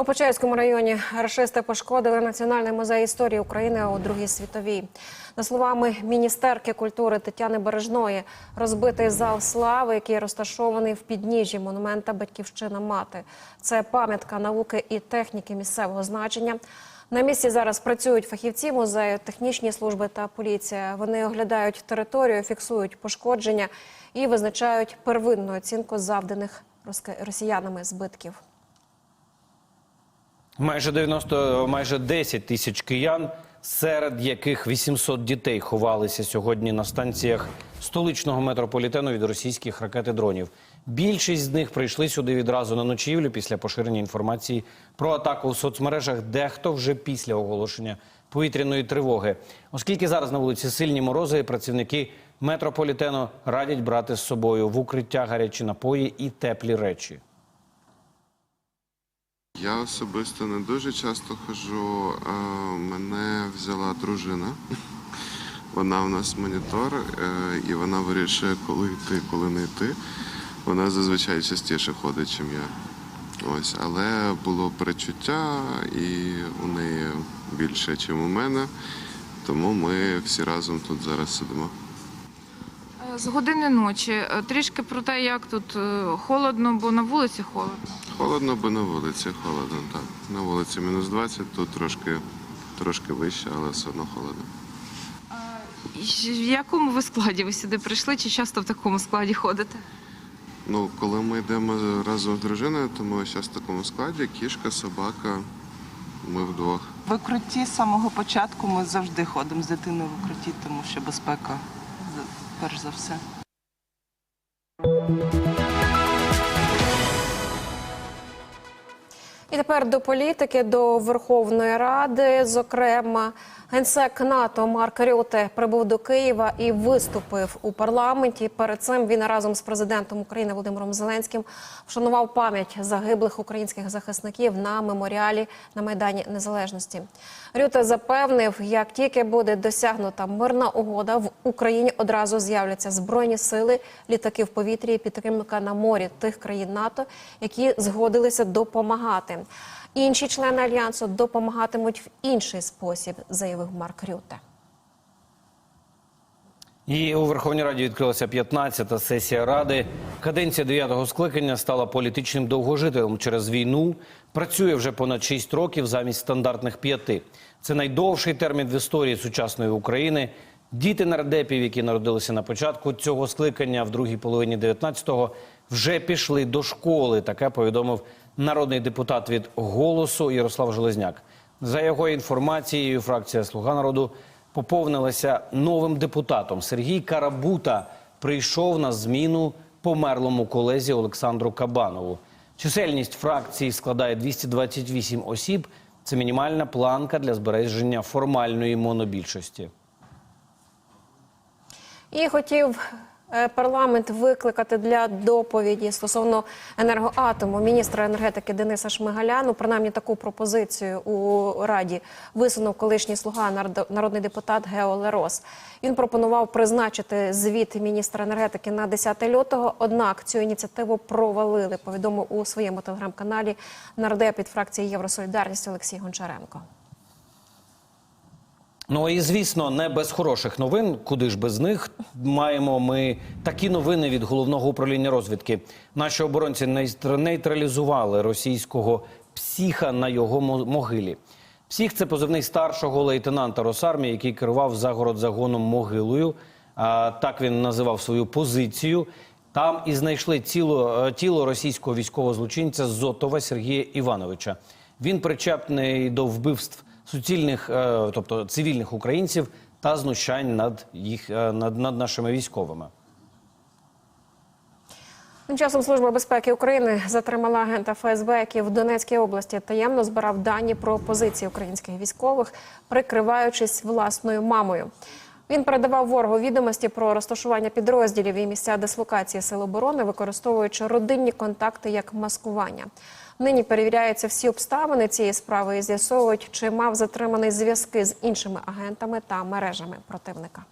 У Почаївському районі рашисти пошкодили Національний музей історії України у Другій світовій. За словами міністерки культури Тетяни Бережної, розбитий зал слави, який розташований в підніжжі монумента Батьківщина мати. Це пам'ятка науки і техніки місцевого значення. На місці зараз працюють фахівці музею, технічні служби та поліція. Вони оглядають територію, фіксують пошкодження і визначають первинну оцінку завданих росіянами збитків. Майже 90, майже 10 тисяч киян, серед яких 800 дітей ховалися сьогодні на станціях столичного метрополітену від російських ракет і дронів. Більшість з них прийшли сюди відразу на ночівлю після поширення інформації про атаку в соцмережах. Дехто вже після оголошення повітряної тривоги. Оскільки зараз на вулиці сильні морози, працівники метрополітену радять брати з собою в укриття гарячі напої і теплі речі. Я особисто не дуже часто хожу. Мене взяла дружина. Вона у нас монітор, е, і вона вирішує, коли йти, коли не йти. Вона зазвичай частіше ходить, ніж я. Ось, але було перечуття, і у неї більше, ніж у мене. Тому ми всі разом тут зараз сидимо. З години ночі. Е, Трішки про те, як тут е, холодно, бо на вулиці холодно. Холодно, бо на вулиці холодно, так. На вулиці мінус 20, тут трошки, трошки вище, але все одно холодно. В якому ви складі ви сюди прийшли? Чи часто в такому складі ходите? Ну, коли ми йдемо разом з дружиною, то ми зараз в такому складі кішка, собака, ми вдвох. В укритті з самого початку ми завжди ходимо з дитиною в укритті, тому що безпека перш за все. І тепер до політики, до Верховної Ради. Зокрема, генсек НАТО Марк Рюте прибув до Києва і виступив у парламенті. Перед цим він разом з президентом України Володимиром Зеленським вшанував пам'ять загиблих українських захисників на меморіалі на майдані Незалежності. Рюте запевнив, як тільки буде досягнута мирна угода, в Україні одразу з'являться збройні сили, літаки в повітрі і підтримка на морі тих країн НАТО, які згодилися допомагати. Інші члени альянсу допомагатимуть в інший спосіб, заявив Марк Рюте. І у Верховній Раді відкрилася 15-та сесія Ради. Каденція 9-го скликання стала політичним довгожителем через війну. Працює вже понад 6 років замість стандартних п'яти. Це найдовший термін в історії сучасної України. Діти нардепів, які народилися на початку цього скликання в другій половині 19-го, вже пішли до школи. Таке повідомив народний депутат від голосу Ярослав Железняк. За його інформацією, фракція Слуга народу поповнилася новим депутатом. Сергій Карабута прийшов на зміну померлому колезі Олександру Кабанову. Чисельність фракції складає 228 осіб. Це мінімальна планка для збереження формальної монобільшості. І хотів парламент викликати для доповіді стосовно енергоатому міністра енергетики Дениса Шмигаля. Ну, принаймні таку пропозицію у раді висунув колишній слуга народ- народний депутат Гео Лерос. Він пропонував призначити звіт міністра енергетики на 10 лютого. Однак цю ініціативу провалили. Повідомив у своєму телеграм-каналі нардеп від фракції Євросолідарність Олексій Гончаренко. Ну і звісно, не без хороших новин. Куди ж без них маємо ми такі новини від головного управління розвідки. Наші оборонці нейтралізували російського психа на його могилі. Псих це позивний старшого лейтенанта Росармії, який керував загородзагоном могилою. А, так він називав свою позицію. Там і знайшли тіло, е, тіло російського військового злочинця Зотова Сергія Івановича. Він причепний до вбивств суцільних, е, тобто цивільних українців та знущань над їх е, над, над нашими військовими. Тим часом Служба безпеки України затримала агента ФСБ, який в Донецькій області таємно збирав дані про позиції українських військових, прикриваючись власною мамою. Він передавав ворогу відомості про розташування підрозділів і місця дислокації сил оборони, використовуючи родинні контакти як маскування. Нині перевіряються всі обставини цієї справи і з'ясовують, чи мав затриманий зв'язки з іншими агентами та мережами противника.